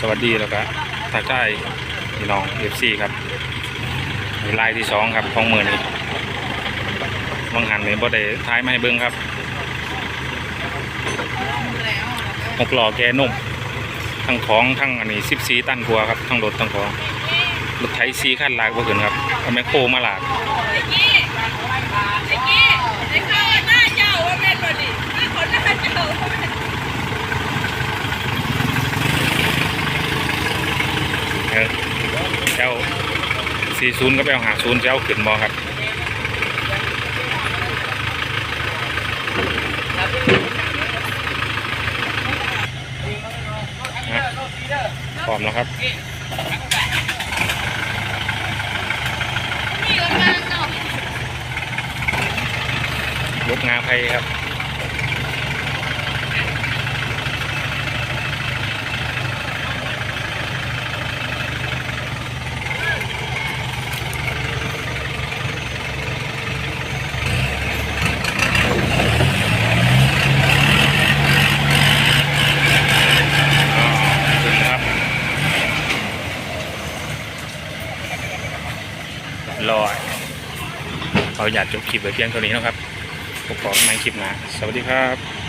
สวัสดีแล้วก็ทักทายพี่น้องเอฟซีครับลายที่สองครับของมือนี้วังหันนี่บ่ได้ท้ายมาให้เบิ่งครับหกล้อแกนุ่มทั้งของทั้งอันนี้สิบสีตันกว่าครับทั้งรถทั้งของรถไถสีขั้นลากบ่ขึ้นครับเอาแมคโครมาลาก ไอ้กี้ไอ้กี้ไอ้ข้าวหน้าเจ้าว่าแม่นบ่ดิหน้าคนหน้าเจ้าว่าแม่น เออเจ้าสี่ศูนย์ก็ไปเอาหาศูนย์เจ้าขึ้นบ่ครับพร้อมแล้วครับนี่ก็งานเนาะยกงาไพครับ รอเอาอยากจบคลิปไว้เพียงเท่านี้นะครับผมขอในคลิปนะ สวัสดีครับ